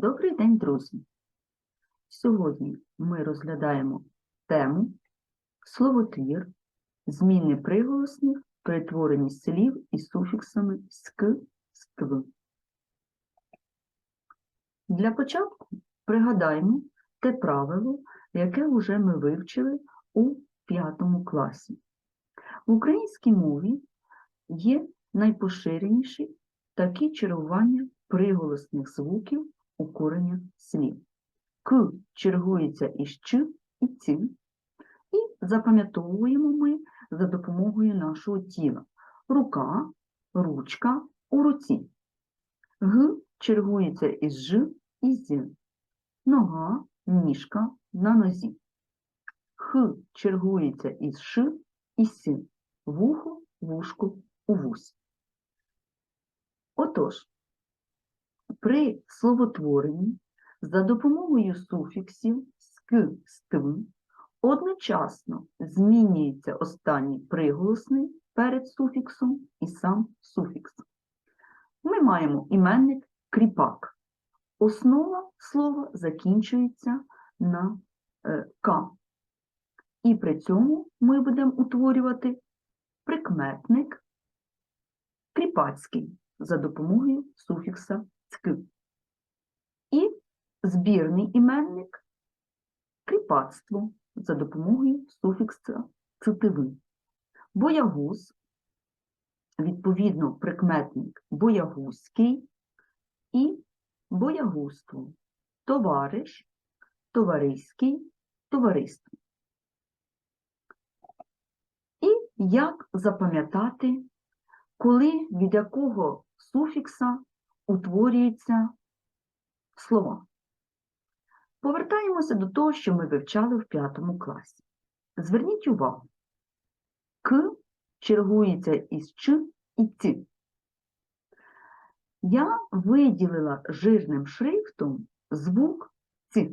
Добрий день, друзі! Сьогодні ми розглядаємо тему словотвір, зміни приголосних, перетвореність слів із суфіксами ськ, ств. Для початку пригадаємо те правило, яке вже ми вивчили у п'ятому класі. В українській мові є найпоширеніші такі чергування приголосних звуків укорення слів. К чергується із Ч і Ц, і запам'ятовуємо ми за допомогою нашого тіла. Рука, ручка у руці. Г чергується із Ж і З. Нога, ніжка на нозі. Х чергується із Ш і С. Вухо, вушку у вусі. Отож, при словотворенні за допомогою суфіксів ськ, ств одночасно змінюється останній приголосний перед суфіксом і сам суфікс. Ми маємо іменник кріпак. Основа слова закінчується на е, К. І при цьому ми будемо утворювати прикметник кріпацький за допомогою суфікса «цк». І збірний іменник кріпацтво за допомогою суфікса «цитиви». Боягуз, відповідно, прикметник боягузький і боягузтво, товариш, товариський, товариство. І як запам'ятати коли від якого суфікса утворюються слова. Повертаємося до того, що ми вивчали в п'ятому класі. Зверніть увагу, К чергується із Ч і Ц. Я виділила жирним шрифтом звук Ц.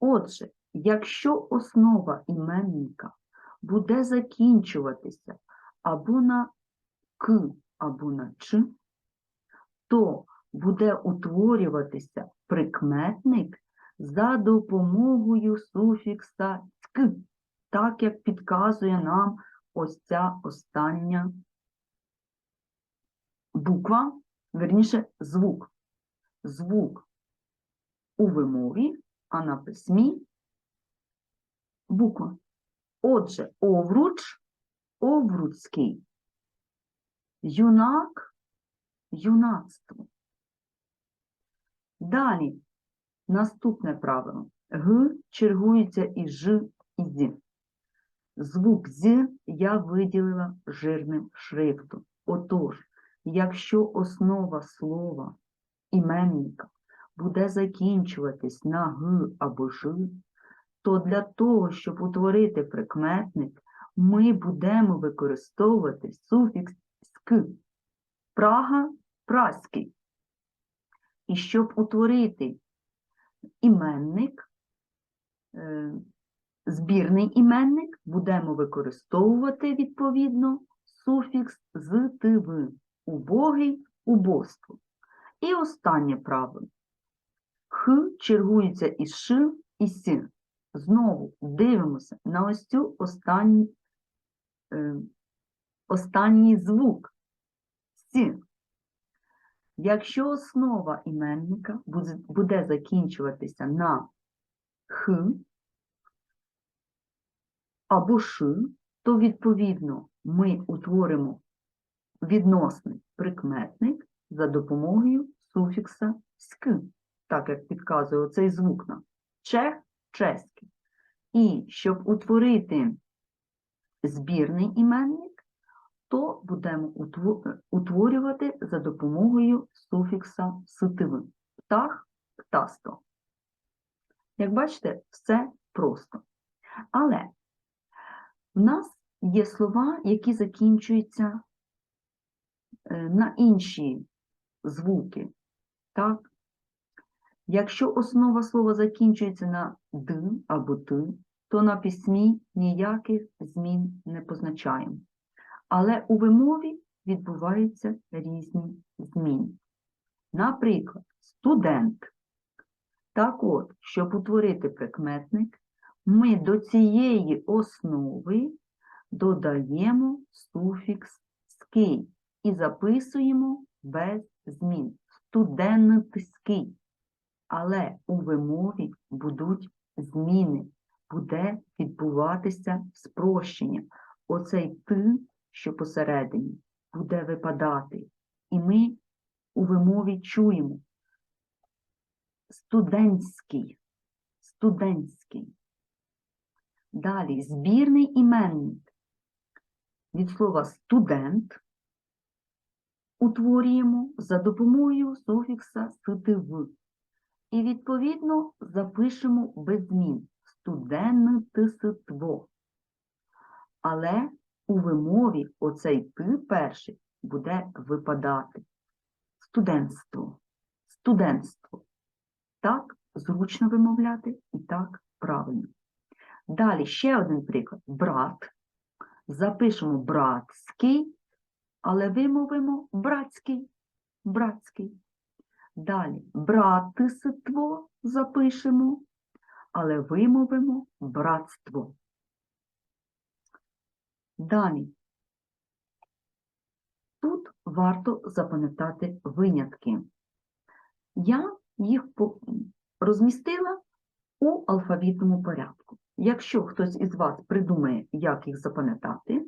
Отже, якщо основа іменника буде закінчуватися або на к або на ч, то буде утворюватися прикметник за допомогою суфікса «ськ», так як підказує нам ось ця остання буква, верніше звук. Звук у вимові, а на письмі буква. Отже, овруч, овруцький юнак, юнацтво. Далі наступне правило. Г чергується із Ж і З. Звук З я виділила жирним шрифтом. Отож, якщо основа слова іменника буде закінчуватись на Г або Ж, то для того, щоб утворити прикметник, ми будемо використовувати суфікс К. Прага праський. І щоб утворити іменник, е, збірний іменник, будемо використовувати відповідно суфікс з тиви убогий убоство. І останнє правило. Х чергується із Ш і С. Знову дивимося на ось цю останній, е, останній звук. С. Якщо основа іменника буде- закінчуватися на х або ш, то відповідно ми утворимо відносний прикметник за допомогою суфікса ськ, так як підказує цей звук нам. Чех чеський. І щоб утворити збірний іменник, то будемо утворювати за допомогою суфікса ситиви. Птах, птаство. Як бачите, все просто. Але в нас є слова, які закінчуються е, на інші звуки. Так? Якщо основа слова закінчується на д або т, то на письмі ніяких змін не позначаємо. Але у вимові відбуваються різні зміни. Наприклад, студент Так от, щоб утворити прикметник, ми до цієї основи додаємо суфікс ський і записуємо без змін. Студентський. Але у вимові будуть зміни, буде відбуватися спрощення. Оцей ти, що посередині, буде випадати. І ми у вимові чуємо студентський, студентський. Далі збірний іменник. Від слова студент утворюємо за допомогою суфікса «ств». І, відповідно, запишемо без змін студентство. Але у вимові оцей ти перший буде випадати. Студентство. Студентство. Так зручно вимовляти і так правильно. Далі ще один приклад. Брат. Запишемо братський, але вимовимо братський. Братський. Далі братиство запишемо, але вимовимо братство. Далі. Тут варто запам'ятати винятки. Я їх розмістила у алфавітному порядку. Якщо хтось із вас придумає, як їх запам'ятати,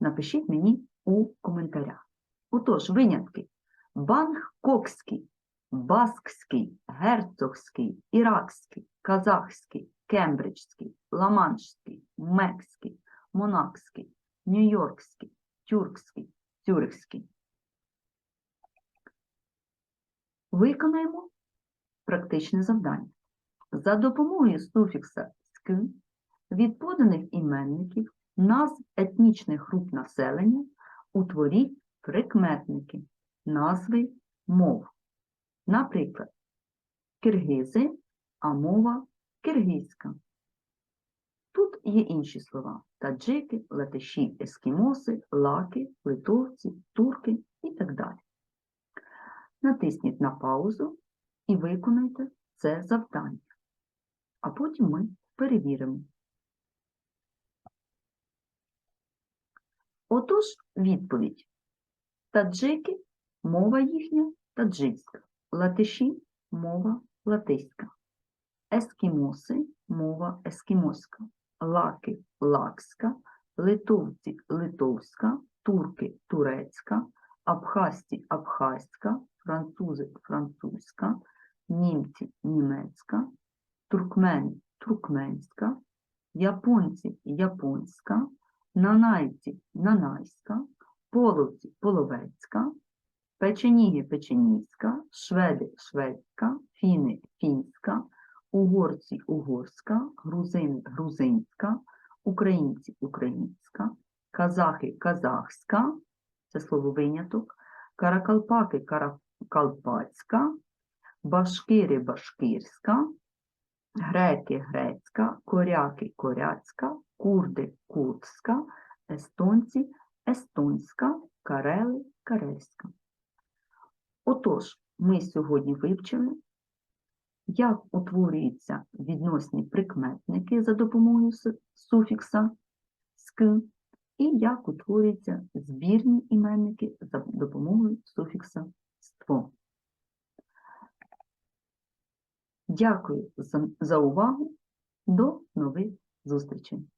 напишіть мені у коментарях. Отож, винятки. Бангкокський, баскський, герцогський, іракський, казахський, кембриджський, ламаншський, мекський, монакський, нью-йоркський, тюркський, цюрихський. Виконаємо практичне завдання. За допомогою суфікса «ськ» від поданих іменників назв етнічних груп населення утворіть прикметники, назви мов. Наприклад, киргизи, а мова киргизька. Є інші слова: таджики, латиші, ескімоси, лаки, литовці, турки і так далі. Натисніть на паузу і виконайте це завдання. А потім ми перевіримо. Отож, відповідь. Таджики – мова їхня таджикська. Латиші – мова латиська. Ескімоси – мова ескімоська. Лаки – лакська. Литовці – литовська. Турки – турецька. Абхазці – абхазька. Французи – французька. Німці – німецька. Туркмени – туркменська. Японці – японська. Нанайці – нанайська. Половці – половецька. Печеніги – печенійська. Шведи – шведська. Фіни – фінська. Угорці – угорська. Грузини – грузинська. Українці – українська. Казахи – казахська. Це слово виняток. Каракалпаки – каракалпацька. Башкири – башкирська. Греки – грецька. Коряки – коряцька. Курди – курдська. Естонці – естонська. Карели – карельська. Отож, ми сьогодні вивчили, як утворюються відносні прикметники за допомогою суфікса «ск», і як утворюються збірні іменники за допомогою суфікса «ство». Дякую за, увагу. До нових зустрічей!